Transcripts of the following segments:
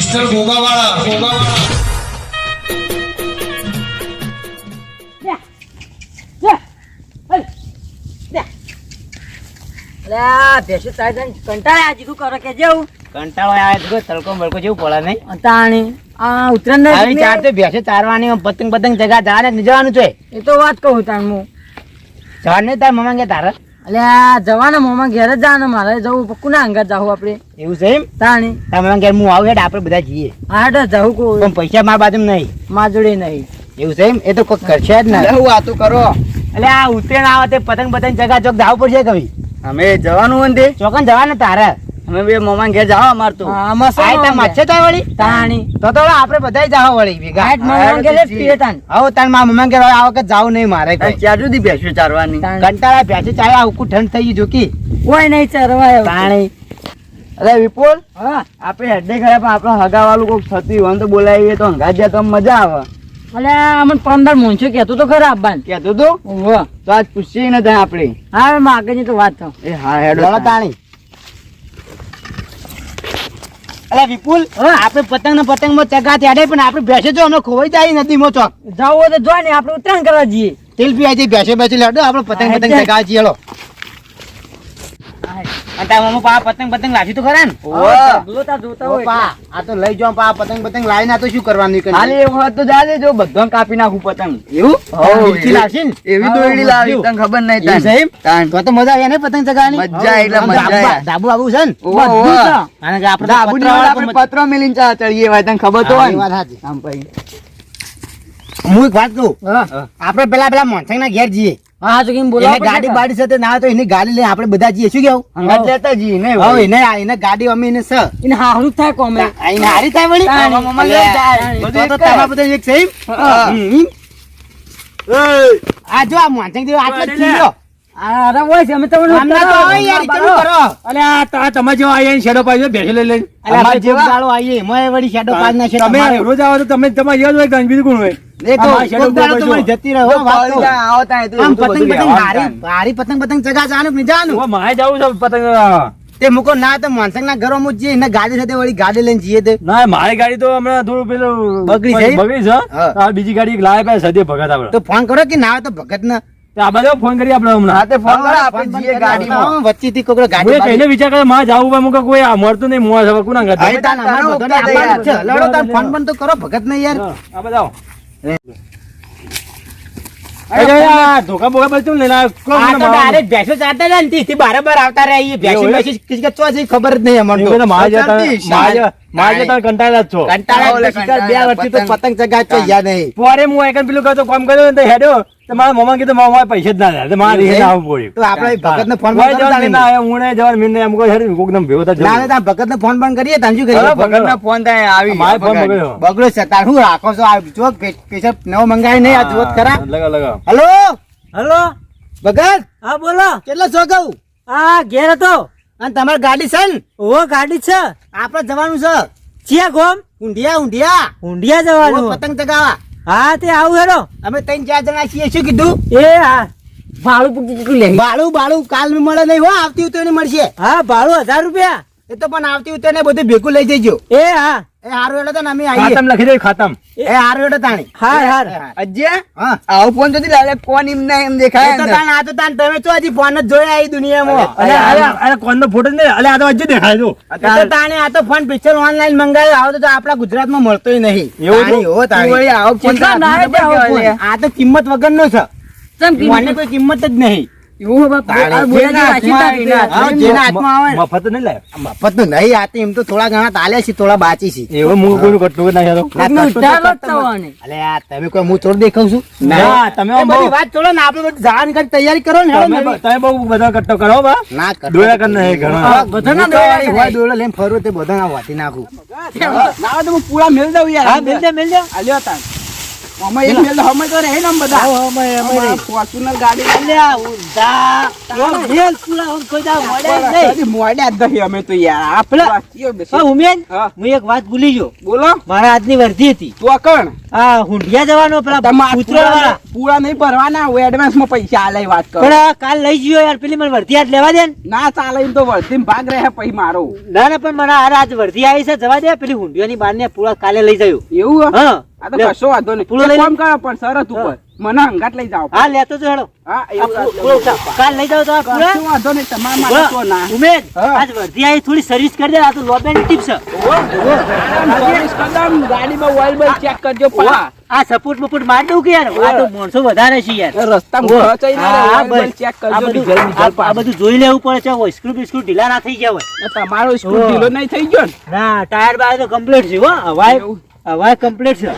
Mister ગોગાવાળા. ગોગાવાળા અલ્યા ભેંસો તારી તારી કંટાળે આ જીગું કરો કે જેવું? કંટાળો આવે છે તડકો બળકો જેવું પડે નહીં. અંતાણી આ ઉત્તરાયણ ના આવી ચાર તો ભેંસો ચારવાની પતંગ પતંગ જગા જવાને જ જવાનું છે. એ તો વાત કહું તાણ હું. જવાનું નહીં તાર મમ્મા કે તારે. અલ્યા જવાના મોમાં ઘેર જ જવાનું મારે જવું પક્કું ના અંગત જાવું આપણે? એવું છે એમ? તાણી. હું આવું હેડ આપણે બધા જઈએ. હા તો જવું કોઈ પણ પૈસા મારા બાજુ નહીં. માં જોડે નહીં. એવું છે એમ? એ તો કોઈ કરશે જ ને. હું વાતો કરો. એટલે આ ઉત્તરાયણ આવે તે પતંગ પતંગ જગા ચોક જવું પડશે કવિ અમે જવાનું હોય ને ચોકન જવાનું તારે. અમે બે મોમાન ઘેર જાવ અમાર તો. આમાં શું તા માછે તા વળી? તાણી. તો તો આપણે બધા જાવ વળી ભેગા. હાટ મોમાન ઘેર પીએ તાણ. હવે મારા મમ્મા કે આ વખત જાવું નહીં મારે ક્યાં સુધી બેસ્યું ચારવાની. કંટાળા બેસે ચાલે આ ઉકુ ઠંડ થઈ ગઈ જોકી. કોઈ નહીં ચરવાય હવે. પાણી અરે વિપુલ હા. આપણે હેડે ખરા પણ આપણો હગા વાળું કોઈક થતી હોય તો બોલાવીએ તો હંગા જ્યાં તો મજા આવે. અલે અમન પંદર મૂંછો કેતો તો ખરા અબ્બાન કેતો તો? તો આજ પૂછીએ ને ત્યાં આપણે. હા માગે તો વાત થો. એ હા હેડો તાણી. અરે વિપુલ આપણે પતંગ ને પતંગમાં ચગા ચડે પણ આપણે ભેસે જો અમે ખોવાઈ જાય નદીમાં ચોક જવું હોય તો જો ને આપણે ઉત્તરાયણ કરવા જઈએ. તેલ પી ભેસે બેસે લડો આપણે પતંગ પતંગ. ચગા હેડો અને તારા મમ્મી પા પતંગ પતંગ લાવી તો ખરા ને? ઓવા. જોતા હોય પા આ તો લઈ પા પતંગ પતંગ તો શું કરવાનું કઈ ખાલી એક વખત તો જાજે જો બધો કાપી નાખું પતંગ. એવું? હોવ, વીરથી ને? એવી દોરડી લાવી તને ખબર નહીં એવું છે તાન તો તો મજા આવે ને પતંગ ચગાવવાની? મજા એટલે મજા ધાબુ- આબુ છે ને? બધું છે. અને આપણે તો ધાબુની પતરા આપણે મેલીને ચા ચડીએ ભાઈ તને ખબર તો હોય ને? વાત સાચી. આમ પછી હું એક વાત કહું? આપણે પેલા પેલા મોનસંગ ના ઘેર જઈએ. હા તો કેમ બોલાવો ગાડી બાડી સાથે ના તો એની ગાડી લઈને આપણે બધા જઈએ. શું કેવું હંગાત લેતા જઈએ ને હવે એને એને ગાડી અમે એને સ. એને હારું થાય કોમે એને હારી થાય વળી? મમ્મા લઈ જાય. તો તો તમારા બધા એક? આ જો આ આટલો. અરે હોય છે અમે તમને હમણાં તો યાર, કેવું કરો? અલે આ તમે જેવા આયા શેડો લઈ લઈ જેવા? તમે રોજ આવો તો તમે તમારે યાદ હોય કે બીજું કોણ હોય એ તો અમારે shadow કોક દાડો તો પાડશો. વળી જતી રહે, હો, વાત કહું. ત્યાં આવો ત્યાં એ તો આમ પતંગ પતંગ રહેવાનું હારી પતંગ પતંગ ચગા જવાનું કે નહીં જવાનું? ઓ, મારે છે પતંગ તે મૂકો ના તો માનસંગ ના ઘરો જઈએ એને ગાડી સાથે વળી ગાડી લઈને જઈએ તે ના મારી ગાડી તો હમણાં થોડું પેલું બગડી છે? બગડી છે બીજી ગાડી લાવે પાસે સદે ભગત આપણે તો ફોન કરો કે ના આવે તો ભગત ને આ ફોન કરી આપણે હમણાં. હા તે ફોન કરો આપણે ગાડીમાં. ગાડી વિચાર કરે જવું મુકે કોઈ આ મળતું નહીં કોના તાન અમારે છે. લડો તાન ફોન બંધ તો કરો ભગત યાર. આ ધોકા બોકા બધું ભેંસો જાય ને તેથી બારાબર આવતા રહે ભેંસી ખબર જ નહીં અમને તો. મારે કંટાળેલા જ છો. કંટાળા એટલે શિકાર બે વર્ષથી તો પતંગ. પતંગ છે યાદ નહીં. પોરે હું એકન પેલું કરતો કામ કર્યો ને તો હેડ્યો તો મારા મમ્મા કીધું મારા મારા પૈસા જ ના થાય તો મારે હેડ આવવું પડ્યું. તો આપણે ભગત ને ફોન બંધ ના આવ્યો, હું જવાનું, મીન ને એમ કોઈ હેડ કોક દમ ભેગો થાય ના ના ભગત ને ફોન બંધ કરીએ તાંજુ કરીએ. ભગત ભગતના ફોન થાય આવી મારે ફોન બગાડી. બગડ્યો. બગડો છે તાર હું રાખો છો? આ જો કેશવ નવો મંગાવી નહીં આ જોત ખરા. લગા લગા હલો? હેલો? ભગત? હા બોલો. કેટલો છો કહું હા ઘેર હતો. અને તમારી ગાડી છે ને? ઓ ગાડી છે. આપણે જવાનું છે. ચિયા ગોમ? ઊંધિયા ઊંધિયા. ઊંડિયા જવાનું. પતંગ ચગાવા હા તે આવું હેરો અમે ત્રણ ચાર જણા છીએ શું કીધું? એ હા. ભાડું ભાડું ભાડું કાલ મળે નહીં હો આવતી તો એને મળશે. હા ભાડું હજાર રૂપિયા. એ તો પણ આવતી ઉતરે ને બધું ભેગું લઈ જજો. એ હા. એ હારું એટલે તો અમે આવીએ. ખાતમ લખી દે ખાતમ. એ હારું એટલે તાણી. હા હાર અજ્જે હા. આવ ફોન જોતી લાલે કોણ એમ ના એમ દેખાય તો તાણ આ તો તાણ તમે તો હજી ફોન જ જોયા આવી દુનિયામાં. અરે અરે અરે કોણનો ફોટો ને? નહીં અલે આ તો હજુ દેખાય જો. તો તાણે આ તો ફોન પિક્ચર ઓનલાઈન મંગાવ્યો આવો તો આપણા ગુજરાતમાં મળતોય નહીં. એવું હો તાણી. આવો ફોન ના. આ તો કિંમત વગરનો છે. મને કોઈ કિંમત જ નહીં. મફત નહીં લાય મફતનું નહીં આ એમ તો થોડા ઘણા તાલ્યા છે થોડા બાચી છે એવું હું કોઈનું કટલું નહીં યાર. કોકનો કશું તો ઉધાર જ કરતા થવાની. અલે તમે કોઈ હું થોડું દેખાવ છું ના, તમે એ આમ બધી બહુ- વાત છોડો ને આપણે બધું જવાની કરી તૈયારી કરો ને તમે. બહુ બધા કટ્ટો કરો બા ના. દોયા કર નહીં ઘણા. હોય લઈને ફરું તે બધા વાતી નાખું ના તો હું પૂરા મેલ દઉં યાર હા મેલ દે મેલ દે આલ્યો. એક મેલ અમે તો રહે ને બધા. ફોર્ચ્યુનર ગાડી અલ્યા, ઉધા. ઓ, મેલ પૂરા આમ કોઈ દાડો મળે નહીં. મોડ્યા જ અમે તો યાર. આપલા ઉમેન હું. એક વાત ભૂલી ગયો. બોલો. મારા આજની વર્ધી હતી. તું અકણ આ હુંડિયા જવાનો પેલા કૂતરો વાળા પૂરા નહીં ભરવાના હું એડવાન્સમાં પૈસા આલે વાત કરો. પણ કાલ લઈ જયો યાર પેલી મને વર્ધી આજ લેવા દે ના. ચાલે તો વર્ધી ભાગ રહે પછી મારો. ના ના પણ મને આ આજ વર્ધી આવી છે જવા દે. પેલી હુંડિયાની બાર ને પૂરા કાલે લઈ જયો એવું? હા. આ તો કશો વાંધો નહીં. પૂરો લઈ. કામ કરો પણ સરત ઉપર. મને હંગાત લઈ જાઓ. હા લેતો જો હેડો. હા એવું. કાલ લઈ જાવ તો આ પૂરા શું વાંધો નહીં તમારા માટે તો ના. ઉમેદ આજ વર્ધી આઈ થોડી સર્વિસ કરી દે આ તો લોબેન ટીપ છે. ચોવીસ કદમ ગાડીમાં ઓઇલ બોઇલ ચેક કરજો પા આ સપોર્ટ બપોર્ટ માર દઉં કે યાર? આ તો માણસો વધારે છે યાર. રસ્તામાં ખચાઈ ના રહે, હા, બોઇલ ચેક આ કરજો ડીઝલ આ- બધું જોઈ લેવું પડે છે હોય સ્ક્રૂ બિસ્ક્રૂ ઢીલા ના થઈ ગયા હોય. તમારો સ્ક્રૂ. ઢીલો નહીં થઈ ગયો ને? ના ટાયર બાય તો કમ્પ્લીટ છે હો હવાય હવાય કમ્પ્લીટ છે.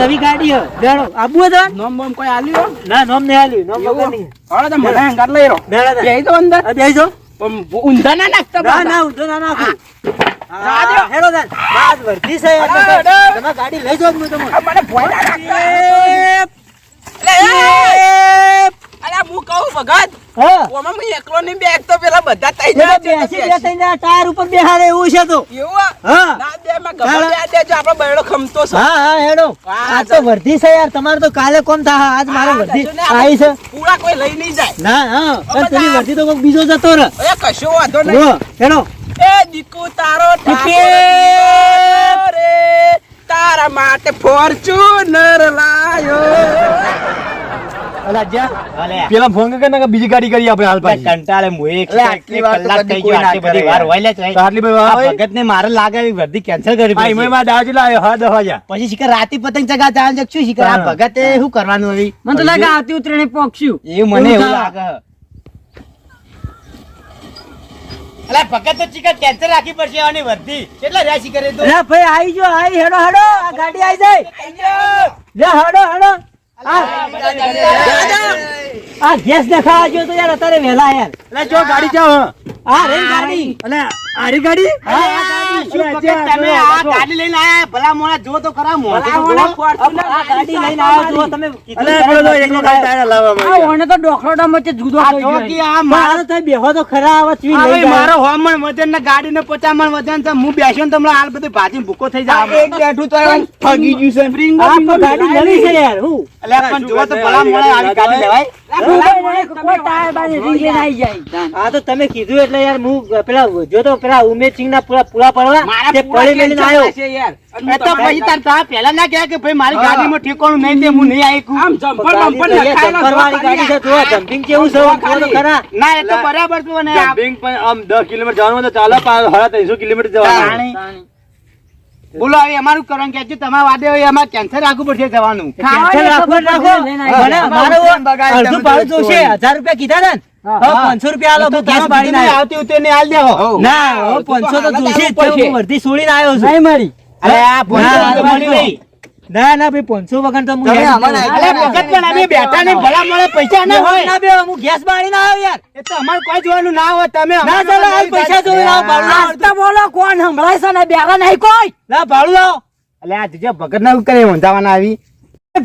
નવી ગાડી હો. જાણો આબુ હતા નોમ બોમ કોઈ આલ્યો ના નોમ ને આલ્યું. નોમ વગર નહીં હાલો તો મને હંગાર લઈ રો. બેહી તો અંદર. આ જો. પણ ઊંધા ના નાખતા ના ના ઊંધો ના નાખું. રાહ દ્યો. હા, બાદ વર્ધી છે. તમે ગાડી લઈ જાઓ જ હું તમને. મને ભોય ના અલે, હું કહું ભગત હા. ઓમાં હું એકલો નહીં બેસતો પેલા બધા તઈ જાય બેસી તો બેસીને આ ટાયર ઉપર એવું છે તો. એવું હા. ના માં દે આપણો બૈડો ખમતો છે. હા હા હેડો. આ તો વર્ધી છે યાર તમારે તો કાલે કોમ થા આજ મારે વર્ધી આવી છે. પૂરા કોઈ લઈ નહીં જાય. ના હા વર્ધી તો બીજો જતો રહે. એ કશો વાંધો નહીં. હેડો. એ દીકુ તારો. રે તારા માટે ફોર્ચ્યુનર લાયો. પેલા ફોન કર ને કે બીજી ગાડી કરી આપણે હાલ પાછી. કંટાળે મુએ કલાક થઈ ગયો આટલી બધી વાર. હોય. લે છે. આટલી બધી વાર ભગત ને મારે લાગે cancel કરવી આ પડશે. ઈમયમાં દાવ ચલા હા દસ વાગ્યા. પછી શિકર રાતી પતંગ ચગા ચાલ જક શું શિકર આ. ભગતે શું કરવાનું હવે? મને તો લાગે આવતી ઉતરેણી પોક્ષ્યું એ મને એવું લાગે. અલા ભગત તો ચિકન કેન્સર રાખી પડશે આની વર્ધી કેટલા રહ્યા કરે તો? અરે ભાઈ આઈ જો આઈ હેડો હેડો આ ગાડી આઈ જાય. જા હેડો હેડો. આ આ ગેસ દેખાવા જો તો યાર અત્યારે વહેલા યાર. એટલે જો ગાડી જાઓ. હા રે ગાડી. અલા આરી ગાડી? આ ગાડી. તમે? આ ગાડી લઈને આયા. ભલા મોણા જો તો ખરા મોણા મોણા ફોર્ચ્યુનર આ ગાડી લઈને આયા જો તમે કીધું અલા પેલો તો એકલો ખાલી ટાયર લાવવા માંગ્યો. તો ડોખરોડા વચ્ચે જુદો આ જો કે આ મારો તો બેહો તો ખરા આવા ચીવી લઈ જાય. મારો હોમણ વજન ને ગાડી ને પચાસ મણ વજન છે. હું બેસ્યો ને તમને હાલ બધું ભાજી ભૂકો થઈ જાય. એક બેઠું તો એમ ઠગી ગયું છે. સ્પ્રિંગ આ તો ગાડી નવી છે યાર હું. અલે પણ જો તો ભલા મોણા આવી ગાડી લેવાય. આ તો તમે કીધું એટલે યાર હું પેલા જો તો પેલા ઉમેદસિંહ ના પૂરા પૂરા પડવા તે પડી મેલીને આવ્યો એ તો પછી તાર તા પેલા ના કહ્યા કે ભાઈ મારી ગાડી માં ઠેકાણું નહીં તે હું નહીં આવી આમ જમ્પર બમ્પર જમ્પર વાળી ગાડી છે જો જમ્પિંગ કેવું છે. ખરા. ના એ તો બરાબર છે ને જમ્પિંગ પણ આમ 10 કિલોમીટર જવાનું તો ચાલો સાડા ત્રણસો કિલોમીટર જવાનું બોલો હવે અમારું કરવાનું કે છે તમારા વાદે હવે અમારે કેન્સર રાખવું પડશે જવાનું. કેન્સર રાખવું રાખો. મને મારું અડધું ભાડું જોશે. હજાર રૂપિયા કીધા ને? પાંચસો રૂપિયા આલો હું ગેસ બાળી ના આવતી ઉતરી હાલ દેવો ના પાંચસો તો જોશે વર્ધી છોડીને આવ્યો છું. નહીં મળી. અરે આ ના, ના, તો ભાઈ પાંચસો વગર તો પણ અમે બેઠા નહીં ભલા મળે પૈસા ના હોય. ના બે હું ગેસ બાળીને આવ્યો યાર. એ તો અમારે કોઈ જોવાનું ના હોય તમે ના ચાલો હાલ પૈસા જોઈ લાવો ભાડું લાવો. બોલો કોણ સંભળાય છે ને? બેરા નહીં કોઈ. ના ભાડું લાવો. આ જીજે ભગત ના કરે વંધાવાના આવી.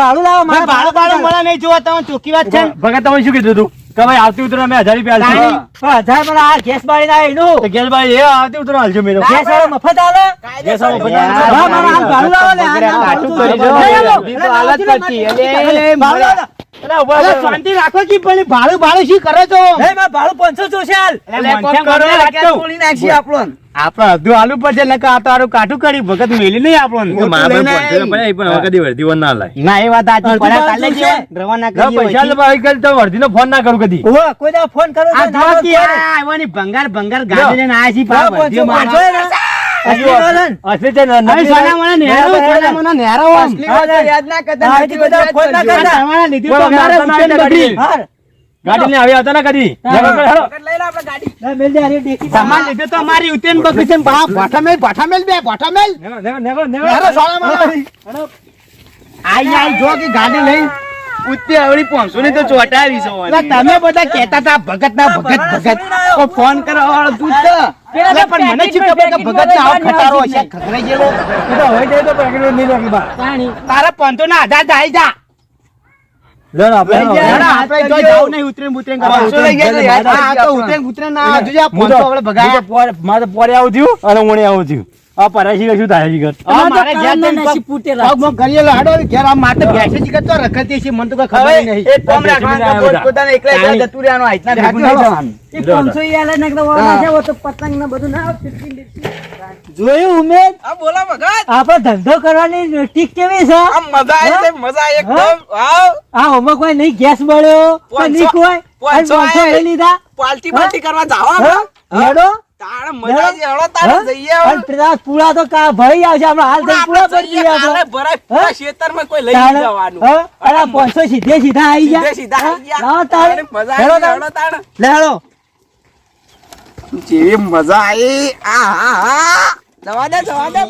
ભાડું લાવો મારે ભાડું ભાડું મળે નહીં જોવા તમે ચોખ્ખી વાત છે ભગત તમે શું કીધું તું? કે ભાઈ આવતી ઉતરો મેં હજાર રૂપિયા. હાલશું. પણ હજાર પર આ ગેસ બાળીને આવ્યો એનું તો ગેસભાઈ એ આવતી ઉતરો હાલજો મેં તો. ગેસ વાળો મફત આલે ગેસ વાળો મફત. હા, મારે હાલ ભાડું લાવો ને, કરી દો. હાલત. મારે-. શાંતિ રાખો કી પણ ભાડું ભાડું શું કરો છો ભાડું 500 જોશે હાલ. કરો કહું. આપણે આલુ પડશે નકર આ તો આરું કાઠું કરી ભગત મેલી નહીં આપણને. પણ વર્ધી ના લાય. ના એ વાત આજી પડ્યા ભાડું છે. જે રવાના ના, કરીએ પૈસા હોયથી. ભાઈ કદી તો વર્ધીનો ફોન ના કરું કદી કોઈ ફોન કરો આ તો ના જો કે ફોન આ કરે. આવવાની ભંગાર ભંગાર ગાડી લઈને આયા છીએ, પાછા લાવો, વર્ધીઓ 500 મારા. ને. અસલી વાળા ને. અસલી છે ના કરતા. ગાડી. ને આવી આવતા ના કદી હા. હેડો, હેડો. ના, મેલ દે, હારી ડેકી. તમારા લીધે તો અમારી ઉઠે ને છે ભાઠા મેલ, ભાઠા મેલ બે, ભાઠા મેલ. નેગો, નેગો, નેગો, નેગો. નેરો, સોનામાના. આઈ આઈ જો કે ગાડી લઈને ઉત્તે આવડી પહોંચો ને તો ચોટાવી છો તમે બધા કહેતા હતા ભગત ના ભગત ભગત ફોન કરવા વાળો તું તો. એટલે પણ મને શું ખબર કે ભગત ના આવો ખટારો હશે ખખડાઈ ગયેલો તો હોય જાય તો પેકેટ નહીં તારા પંતો ના આધાર થાય જા લો, લો, આપણે આપણે જો જાવ નહીં ઉતરે ને કરવા. તો આ તો ઉતરે ને ના જોજે આ હું તો- આપણે ભગાયા. મારે પોરે આવું થયું. અને ઊણે આવું થયું. આ પરાશી શું થાય છે ઘર મારે ઘેર જઈને પગ- પગમાં કરીએ લો, હાડો, ઘેર આ માથે બેસે જ કરતો રખડતી છે, મને તો કઈ ખબર નહીં. એ ટોમ રાખવાનું પોતાને એકલા એકલા જતું રહેવાનું, હાથના ભેગું નહીં જવાનું. જોયું ઉમેદ આ બોલા ભગત. આપણે ધંધો કરવાની ટીક કેવી છે? આ મજા આવી છે, મજા એકદમ. હાવ. આ હોમવર્ક કોઈ નહીં ગેસ મળ્યો? કોઈ નહીં કોઈ પાંચસો લઈ લીધા? પાલટી પાલટી કરવા જાઓ હેડો? તાણે મજા આવી હેડો તાણે જઈએ અને પેલા પૂળા તો કા ભરી આવશે? આપણે હાલ પૂરા પૂળા આપણે આપણે ભરાય, ખેતરમાં કોઈ લઈ જવાનું. હા? પાંચસો સીધે સીધા આવી ગયા. સીધા આવી ગયા. તાણે મજા હેડો. હેડો. લે હેડો. જેવી મજા આવી. આ હા હા જવા દે જવા દે